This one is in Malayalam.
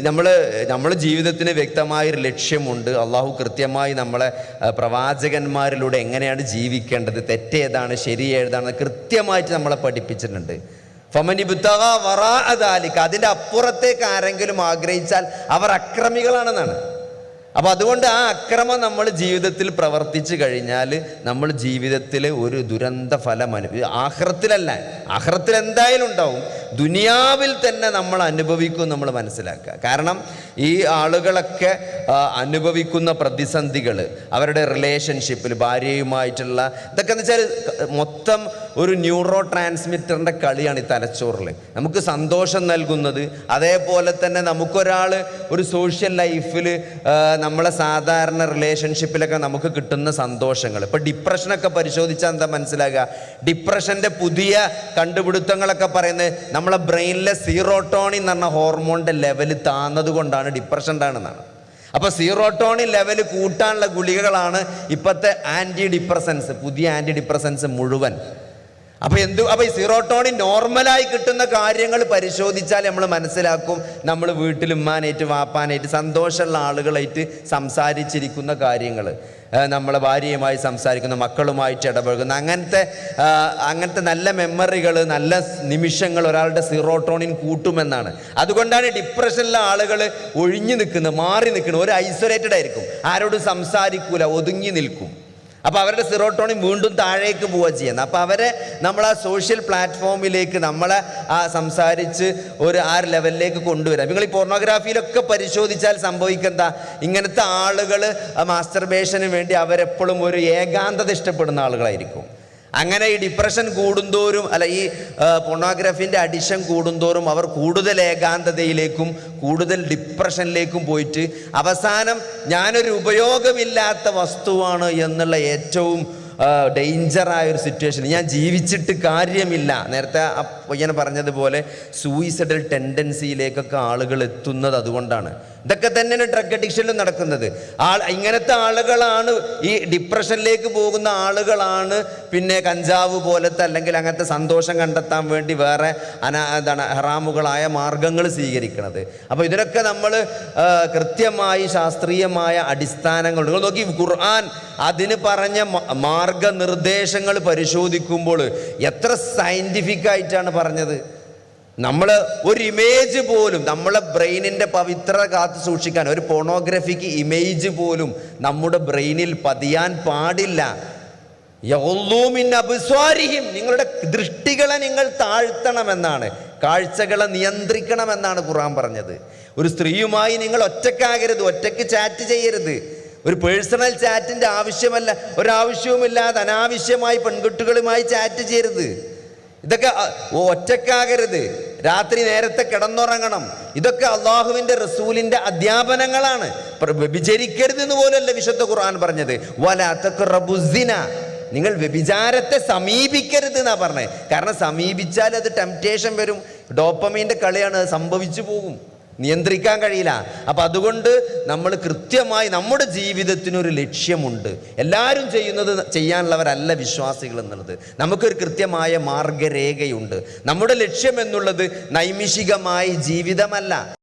നമ്മൾ നമ്മുടെ ജീവിതത്തിന് വ്യക്തമായൊരു ലക്ഷ്യമുണ്ട്. അള്ളാഹു കൃത്യമായി നമ്മളെ പ്രവാചകന്മാരിലൂടെ എങ്ങനെയാണ് ജീവിക്കേണ്ടത് തെറ്റേതാണ് ശരി ഏതാണ് കൃത്യമായിട്ട് നമ്മളെ പഠിപ്പിച്ചിട്ടുണ്ട്. ഫമനി ബുത്തക വറാ അതാലിക്ക അതിന്റെ അപ്പുറത്തേക്ക് ആരെങ്കിലും ആഗ്രഹിച്ചാൽ അവർ അക്രമികളാണെന്നാണ്. അപ്പോൾ അതുകൊണ്ട് ആ അക്രമം നമ്മൾ ജീവിതത്തിൽ പ്രവർത്തിച്ചു കഴിഞ്ഞാൽ നമ്മൾ ജീവിതത്തിൽ ഒരു ദുരന്ത ഫലം അനു ആഹ്രത്തിലല്ല ആഹ്രത്തിൽ എന്തായാലും ഉണ്ടാവും. ദുനിയാവിൽ തന്നെ നമ്മൾ അനുഭവിക്കും നമ്മൾ മനസ്സിലാക്കുക. കാരണം ഈ ആളുകളൊക്കെ അനുഭവിക്കുന്ന പ്രതിസന്ധികൾ അവരുടെ റിലേഷൻഷിപ്പിൽ ഭാര്യയുമായിട്ടുള്ള ഇതൊക്കെ എന്ന് വെച്ചാൽ മൊത്തം ഒരു ന്യൂറോ ട്രാൻസ്മിറ്ററിന്റെ കളിയാണ് ഈ തലച്ചോറിൽ നമുക്ക് സന്തോഷം നൽകുന്നത്. അതേപോലെ തന്നെ നമുക്കൊരാൾ ഒരു സോഷ്യൽ ലൈഫിൽ നമ്മളെ സാധാരണ റിലേഷൻഷിപ്പിലൊക്കെ നമുക്ക് കിട്ടുന്ന സന്തോഷങ്ങൾ ഇപ്പോൾ ഡിപ്രഷനൊക്കെ പരിശോധിച്ചാൽ എന്താ മനസ്സിലാകുക ഡിപ്രഷന്റെ പുതിയ കണ്ടുപിടുത്തങ്ങളൊക്കെ പറയുന്നത് നമ്മളെ ബ്രെയിനിലെ സീറോട്ടോണിൻ എന്ന് പറഞ്ഞ ഹോർമോണിന്റെ ലെവൽ താന്നത് കൊണ്ടാണ് ഡിപ്രഷൻ ഉണ്ടാകുന്നതാണ് അപ്പോൾ സീറോട്ടോണിൻ ലെവൽ കൂട്ടാനുള്ള ഗുളികകളാണ് ഇപ്പോഴത്തെ ആന്റി ഡിപ്രസൻസ് പുതിയ ആന്റി ഡിപ്രസൻസ് മുഴുവൻ. അപ്പോൾ എന്ത് അപ്പൊ ഈ സീറോട്ടോണിൻ നോർമലായി കിട്ടുന്ന കാര്യങ്ങൾ പരിശോധിച്ചാൽ നമ്മൾ മനസ്സിലാക്കും നമ്മൾ വീട്ടിൽ ഉമ്മാനായിട്ട് വാപ്പാനായിട്ട് സന്തോഷമുള്ള ആളുകളായിട്ട് സംസാരിച്ചിരിക്കുന്ന കാര്യങ്ങൾ. നമ്മളെ ഭാര്യയുമായി സംസാരിക്കുന്ന മക്കളുമായിട്ട് ഇടപഴകുന്ന. അങ്ങനത്തെ അങ്ങനത്തെ നല്ല മെമ്മറികൾ നല്ല നിമിഷങ്ങൾ ഒരാളുടെ സീറോട്ടോണിൻ കൂട്ടുമെന്നാണ്. അതുകൊണ്ടാണ് ഡിപ്രഷനിലെ ആളുകൾ ഒഴിഞ്ഞു നിൽക്കുന്നത് മാറി നിൽക്കുന്നത്. ഒരു ഐസൊലേറ്റഡ് ആയിരിക്കും. ആരോടും സംസാരിക്കൂല ഒതുങ്ങി നിൽക്കും. അപ്പോൾ അവരുടെ സിറോട്ടോണിൻ വീണ്ടും താഴേക്ക് പോവുക ചെയ്യുന്നത്. അപ്പോൾ അവരെ നമ്മൾ ആ സോഷ്യൽ പ്ലാറ്റ്ഫോമിലേക്ക് നമ്മളെ ആ സംസാരിച്ച് ഒരു ആ ലെവലിലേക്ക് കൊണ്ടുവരാം. നിങ്ങൾ ഈ പോർണോഗ്രാഫിയിലൊക്കെ പരിശോധിച്ചാൽ സംഭവിക്കുന്ന ഇങ്ങനത്തെ ആളുകൾ മാസ്റ്റർബേഷന് വേണ്ടി അവരെപ്പോഴും ഒരു ഏകാന്തത ഇഷ്ടപ്പെടുന്ന ആളുകളായിരിക്കും. അങ്ങനെ ഈ ഡിപ്രഷൻ കൂടുന്തോറും അല്ല ഈ പോണോഗ്രഫിന്റെ അഡിഷൻ കൂടുന്തോറും അവർ കൂടുതൽ ഏകാന്തതയിലേക്കും കൂടുതൽ ഡിപ്രഷനിലേക്കും പോയിട്ട് അവസാനം ഞാനൊരു ഉപയോഗമില്ലാത്ത വസ്തുവാണ് എന്നുള്ള ഏറ്റവും ഡേഞ്ചറായ ഒരു സിറ്റുവേഷൻ ഞാൻ ജീവിച്ചിട്ട് കാര്യമില്ല. നേരത്തെ ഇങ്ങനെ പറഞ്ഞതുപോലെ സൂയിസൈഡൽ ടെൻഡൻസിയിലേക്കൊക്കെ ആളുകൾ എത്തുന്നത് അതുകൊണ്ടാണ്. ഇതൊക്കെ തന്നെയാണ് ഡ്രഗ് അഡിക്ഷനിൽ നടക്കുന്നത്. ആൾ ഇങ്ങനത്തെ ആളുകളാണ് ഈ ഡിപ്രഷനിലേക്ക് പോകുന്ന ആളുകളാണ് പിന്നെ കഞ്ചാവ് പോലത്തെ അല്ലെങ്കിൽ അങ്ങനത്തെ സന്തോഷം കണ്ടെത്താൻ വേണ്ടി വേറെ അനാ എന്താണ് ഹറാമുകളായ മാർഗങ്ങൾ സ്വീകരിക്കുന്നത് അപ്പോൾ ഇതിനൊക്കെ നമ്മൾ കൃത്യമായി ശാസ്ത്രീയമായ അടിസ്ഥാനങ്ങൾ നിങ്ങൾ നോക്കി ഖുർആൻ അതിന് പറഞ്ഞ മാർഗനിർദ്ദേശങ്ങൾ പരിശോധിക്കുമ്പോൾ എത്ര സയന്റിഫിക്കായിട്ടാണ് പറഞ്ഞത്? നമ്മൾ ഒരു ഇമേജ് പോലും നമ്മളെ ബ്രെയിനിന്റെ പവിത്രത കാത്തു സൂക്ഷിക്കാൻ ഒരു പോണോഗ്രഫിക്ക് ഇമേജ് പോലും നമ്മുടെ ബ്രെയിനിൽ പതിയാൻ പാടില്ല. അബ്സ്വാരിഹിം. നിങ്ങളുടെ ദൃഷ്ടികളെ നിങ്ങൾ താഴ്ത്തണമെന്നാണ്. കാഴ്ചകളെ നിയന്ത്രിക്കണമെന്നാണ് ഖുറാൻ പറഞ്ഞത്. ഒരു സ്ത്രീയുമായി നിങ്ങൾ ഒറ്റക്കാകരുത് ഒറ്റയ്ക്ക് ചാറ്റ് ചെയ്യരുത്. ഒരു പേഴ്സണൽ ചാറ്റിന്റെ ആവശ്യമല്ല ഒരാവശ്യവുമില്ലാതെ അനാവശ്യമായി പെൺകുട്ടികളുമായി ചാറ്റ് ചെയ്യരുത്. ഇതൊക്കെ ഒറ്റക്കാകരുത് രാത്രി നേരത്തെ കിടന്നുറങ്ങണം. ഇതൊക്കെ അള്ളാഹുവിന്റെ റസൂലിന്റെ അധ്യാപനങ്ങളാണ്. വ്യഭിചരിക്കരുതെന്ന് പോലല്ല വിശുദ്ധ ഖുർആൻ പറഞ്ഞത്. വലാത്തക്കുറബുസിന നിങ്ങൾ വ്യഭിചാരത്തെ സമീപിക്കരുത് എന്നാ പറഞ്ഞത് കാരണം സമീപിച്ചാൽ അത് ടെംപ്റ്റേഷൻ വരും. ഡോപ്പമീന്റെ കളിയാണ് അത് സംഭവിച്ചു പോകും. നിയന്ത്രിക്കാൻ കഴിയില്ല. അപ്പം അതുകൊണ്ട് നമ്മൾ കൃത്യമായി നമ്മുടെ ജീവിതത്തിനൊരു ലക്ഷ്യമുണ്ട്. എല്ലാവരും ചെയ്യുന്നത് ചെയ്യാനുള്ളവരല്ല വിശ്വാസികൾ എന്നുള്ളത്. നമുക്കൊരു കൃത്യമായ മാർഗരേഖയുണ്ട്. നമ്മുടെ ലക്ഷ്യം എന്നുള്ളത് നൈമിഷികമായി ജീവിതമല്ല.